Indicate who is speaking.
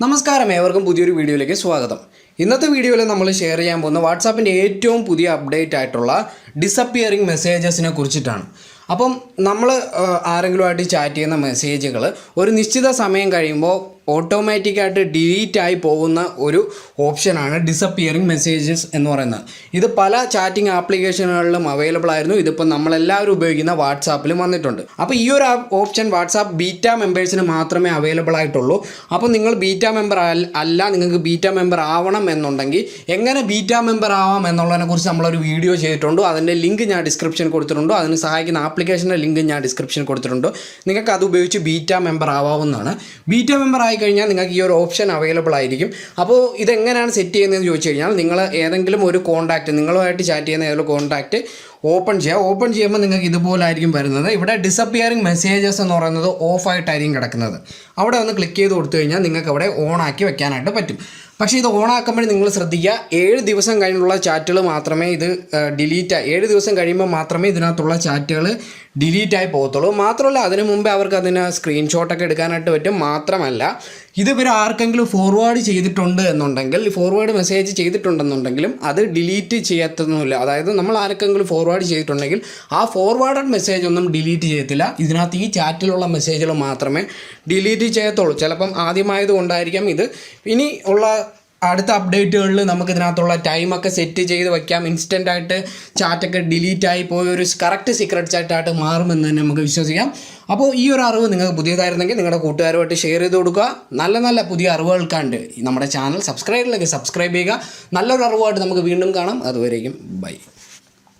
Speaker 1: നമസ്കാരം ഏവർക്കും പുതിയൊരു വീഡിയോയിലേക്ക് സ്വാഗതം. ഇന്നത്തെ വീഡിയോയിൽ നമ്മൾ ഷെയർ ചെയ്യാൻ പോകുന്ന വാട്സാപ്പിന്റെ ഏറ്റവും പുതിയ അപ്ഡേറ്റ് ആയിട്ടുള്ള ഡിസപ്പിയറിംഗ് മെസ്സേജസിനെ കുറിച്ചിട്ടാണ്. അപ്പം നമ്മൾ ആരെങ്കിലുമായിട്ട് ചാറ്റ് ചെയ്യുന്ന മെസ്സേജുകൾ ഒരു നിശ്ചിത സമയം കഴിയുമ്പോൾ ഓട്ടോമാറ്റിക്കായിട്ട് ഡിലീറ്റ് ആയി പോകുന്ന ഒരു ഓപ്ഷനാണ് ഡിസപ്പിയറിംഗ് മെസ്സേജസ് എന്ന് പറയുന്നത്. ഇത് പല ചാറ്റിംഗ് ആപ്ലിക്കേഷനുകളിലും അവൈലബിൾ ആയിരുന്നു. ഇതിപ്പോൾ നമ്മളെല്ലാവരും ഉപയോഗിക്കുന്ന വാട്സാപ്പിലും വന്നിട്ടുണ്ട്. അപ്പോൾ ഈ ഒരു ഓപ്ഷൻ വാട്സാപ്പ് ബീറ്റ മെമ്പേഴ്സിന് മാത്രമേ അവൈലബിൾ ആയിട്ടുള്ളൂ. അപ്പോൾ നിങ്ങൾ ബീറ്റ മെമ്പർ അല്ല നിങ്ങൾക്ക് ബീറ്റ മെമ്പർ ആവണം എന്നുണ്ടെങ്കിൽ എങ്ങനെ ബീറ്റ മെമ്പർ ആവാം എന്നുള്ളതിനെക്കുറിച്ച് നമ്മളൊരു വീഡിയോ ചെയ്തിട്ടുണ്ട്. അതിന്റെ ലിങ്ക് ഞാൻ ഡിസ്ക്രിപ്ഷൻ കൊടുത്തിട്ടുണ്ട്. അതിന് സഹായിക്കുന്ന ആപ്ലിക്കേഷന്റെ ലിങ്ക് ഞാൻ ഡിസ്ക്രിപ്ഷൻ കൊടുത്തിട്ടുണ്ട്. നിങ്ങൾക്ക് അത് ഉപയോഗിച്ച് ബീറ്റ മെമ്പർ ആവാവുന്നതാണ്. ബീറ്റ മെമ്പർ കഴിഞ്ഞാൽ നിങ്ങൾക്ക് ഈ ഒരു ഓപ്ഷൻ അവൈലബിൾ ആയിരിക്കും. അപ്പോൾ ഇതെങ്ങനെയാണ് സെറ്റ് ചെയ്യുന്നതെന്ന് ചോദിച്ചു കഴിഞ്ഞാൽ നിങ്ങൾ ഏതെങ്കിലും ഒരു കോൺടാക്റ്റ് നിങ്ങളുമായിട്ട് ചാറ്റ് ചെയ്യുന്ന ഏതെങ്കിലും കോൺടാക്റ്റ് ഓപ്പൺ ചെയ്യുക ഓപ്പൺ ചെയ്യുമ്പോൾ നിങ്ങൾക്ക് ഇതുപോലായിരിക്കും വരുന്നത്. ഇവിടെ ഡിസപ്പിയറിംഗ് മെസ്സേജസ് എന്ന് പറയുന്നത് ഓഫായിട്ടായിരിക്കും കിടക്കുന്നത്. അവിടെ ഒന്ന് ക്ലിക്ക് ചെയ്ത് കൊടുത്തു കഴിഞ്ഞാൽ നിങ്ങൾക്ക് അവിടെ ഓൺ ആക്കി വെക്കാനായിട്ട് പറ്റും. പക്ഷേ ഇത് ഓണാക്കുമ്പോൾ നിങ്ങൾ ശ്രദ്ധിക്കുക. ഏഴ് ദിവസം കഴിഞ്ഞുള്ള ചാറ്റുകൾ മാത്രമേ ഇത് ഡിലീറ്റ് ഏഴ് ദിവസം കഴിയുമ്പോൾ മാത്രമേ ഇതിനകത്തുള്ള ചാറ്റുകൾ ഡിലീറ്റ് ആയി പോകത്തുള്ളൂ. മാത്രമല്ല അതിനു മുമ്പേ അവർക്ക് അതിന് സ്ക്രീൻഷോട്ടൊക്കെ എടുക്കാനായിട്ട് പറ്റും. മാത്രമല്ല ഇത് ഇവർ ആർക്കെങ്കിലും ഫോർവേഡ് ചെയ്തിട്ടുണ്ട് എന്നുണ്ടെങ്കിൽ ഫോർവേഡ് മെസ്സേജ് ചെയ്തിട്ടുണ്ടെന്നുണ്ടെങ്കിലും അത് ഡിലീറ്റ് ചെയ്യത്തൊന്നുമില്ല അതായത് നമ്മൾ ആർക്കെങ്കിലും ഫോർവേഡ് ചെയ്തിട്ടുണ്ടെങ്കിൽ ആ ഫോർവേഡഡ് മെസ്സേജ് ഒന്നും ഡിലീറ്റ് ചെയ്യത്തില്ല. ഇതിനകത്ത് ഈ ചാറ്റിലുള്ള മെസ്സേജുകൾ മാത്രമേ ഡിലീറ്റ് ചെയ്യത്തുള്ളൂ. ചിലപ്പം ആദ്യമായത് കൊണ്ടായിരിക്കാം ഇത്. ഇനി ഉള്ള അടുത്ത അപ്ഡേറ്റുകളിൽ നമുക്ക് ഇതിനകത്തുള്ള ടൈമൊക്കെ സെറ്റ് ചെയ്ത് വയ്ക്കാം ഇൻസ്റ്റന്റ് ആയിട്ട് ചാറ്റൊക്കെ ഡിലീറ്റ് ആയി പോയി. ഒരു കറക്റ്റ് സീക്രട്ട് ചാറ്റായിട്ട് മാറുമെന്ന് തന്നെ നമുക്ക് വിശ്വസിക്കാം. അപ്പോൾ ഈ ഒരു അറിവ് നിങ്ങൾക്ക് പുതിയതായിരുന്നെങ്കിൽ നിങ്ങളുടെ കൂട്ടുകാരുമായിട്ട് ഷെയർ ചെയ്ത് കൊടുക്കുക. നല്ല നല്ല പുതിയ അറിവുകൾക്കാണ്ട് നമ്മുടെ ചാനൽ സബ്സ്ക്രൈബിലേക്ക് സബ്സ്ക്രൈബ് ചെയ്യുക. നല്ലൊരു അറിവായിട്ട് നമുക്ക് വീണ്ടും കാണാം. അതുവരേക്കും ബൈ